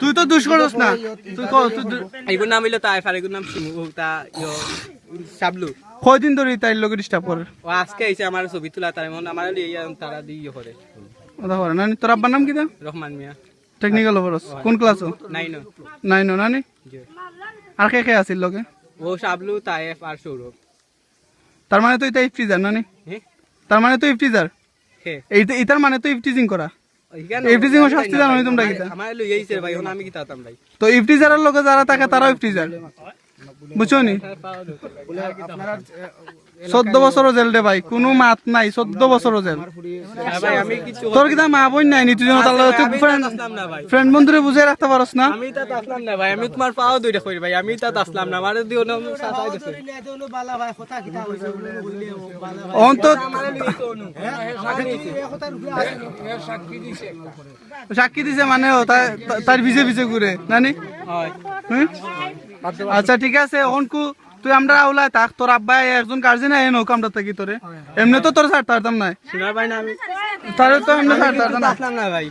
তুই তো দুষ করস না। তুই ক তুই এগুর নাম হইল তাইফ আর এগুর নাম ও তা ইয়ো শাবলু। কয়দিন ধরে তাই লোকে ডিস্টার্ব করে? ও আজকে আইছে আমার ছবি তোলা তার মন আমার লিয়ে তারা দিয়ে ইয়ে করে। কথা করে। নানি তোর আব্বার নাম কি দা রহমান মিয়া। টেকনিক্যাল ওভারস কোন ক্লাসও নাই ন নাইন নানি? জি। আর কে কে আছিল লোকে ও শাবলু তাইফ আর সৌরভ। তার মানে তো এটা ইফটিজার নানি? হ্যাঁ তার মানে তো ইফটিজার হে। এইটা এটার মানে তো ইফটিজিং করা? শাস্তি জানো তোমরা কিতা? আমার লইয়ে আইছে ভাই আমি ভাই? তো ইফটিজারের লোকে যারা থাকে তারাও ইফটিজার বুঝছ নি? চোদ্দ বছরও জেল দে ভাই কোনো মাত নাই চোদ্দ বছরও জেল। আমি কিছু তোর কিতা মা বোন নাই নি? তার ফ্রেন্ড বন্ধুরে বুঝাই রাখতে পারস না আমি তাত আসলাম না ভাই আমি তোমার পাও দুইটা করি ভাই আমি তাত আসলাম না। আমার দিও না সাতাই দিছে। তো সাক্ষী দিছে মানে তা- তা- তার ভিজে ভিজে ঘুরে নানি? আচ্ছা ঠিক আছে অনকু তুই আমরা ওলাই থাক তোর আব্বা একজন গার্জেন আয় নৌকা আমরা থাকি তোরে। এমনি তো তোর ছাড়তে পারতাম না। শোনার ভাই না আমি। তারে তো এমনি ছাড়তে পারতাম না ভাই।